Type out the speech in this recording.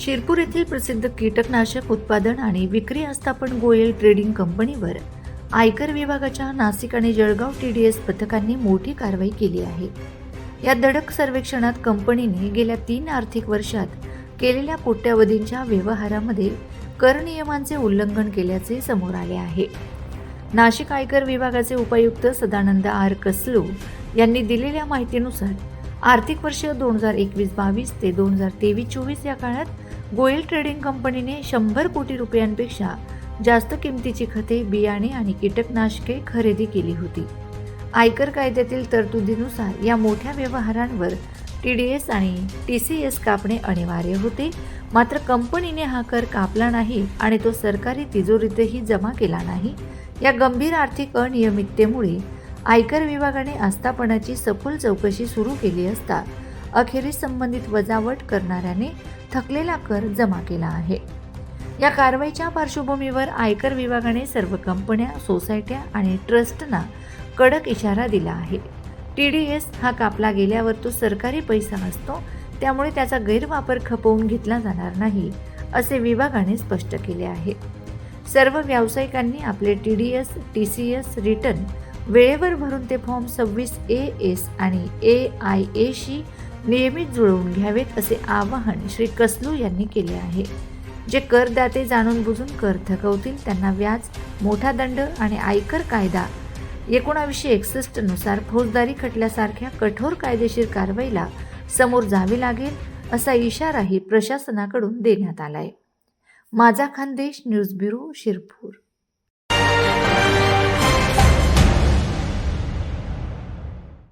शिरपूर येथील प्रसिद्ध कीटकनाशक उत्पादन आणि विक्री आस्थापन गोयल ट्रेडिंग कंपनीवर आयकर विभागाच्या नाशिक आणि जळगाव टी डी एस पथकांनी मोठी कारवाई केली आहे. या धडक सर्वेक्षणात कंपनीने गेल्या तीन आर्थिक वर्षात केलेल्या कोट्यावधींच्या व्यवहारामध्ये कर नियमांचे उल्लंघन केल्याचे समोर आले आहे. नाशिक आयकर विभागाचे उपायुक्त सदानंद आर कसलू यांनी दिलेल्या माहितीनुसार आर्थिक वर्ष दोन हजार एकवीस बावीस ते दोन हजार तेवीस चोवीस या काळात गोयल ट्रेडिंग कंपनीने शंभर कोटी रुपयांपेक्षा जास्त किमतीची खते बियाणे आणि कीटकनाशके खरेदी केली होती. आयकर कायद्यातील तरतुदीनुसार या मोठ्या व्यवहारांवर टी डी एस आणि टी सी एस कापणे अनिवार्य होते. मात्र कंपनीने हा कर कापला नाही आणि तो सरकारी तिजोरीतही जमा केला नाही. या गंभीर आर्थिक अनियमिततेमुळे आयकर विभागाने आस्थापनाची सखोल चौकशी सुरू केली असता अखेरीस संबंधित वजावट करणाऱ्याने थकलेला कर जमा केला आहे. या कारवाईच्या पार्श्वभूमीवर आयकर विभागाने सर्व कंपन्या सोसायट्या आणि ट्रस्टना कडक इशारा दिला आहे. टी डी एस हा कापला गेल्यावर तो सरकारी पैसा असतो त्यामुळे त्याचा गैरवापर खपवून घेतला जाणार नाही असे विभागाने स्पष्ट केले आहे. सर्व व्यावसायिकांनी आपले T D S T C S return वेळेवर भरून ते फॉर्म सव्वीस ए एस आणि ए आय एशी नियमित जुळवून घ्यावेत असे आवाहन श्री कसलू यांनी केले आहे. जे करदाते जाणून बुजून कर थकवतील त्यांना व्याज मोठा दंड आणि आयकर कायदा एकोणावीसशे एकसष्टनुसार फौजदारी खटल्यासारख्या कठोर कायदेशीर कारवाईला समोर जावे लागेल असा इशाराही प्रशासनाकडून देण्यात आलाय. माझा खानदेश न्यूज ब्युरो शिरपूर.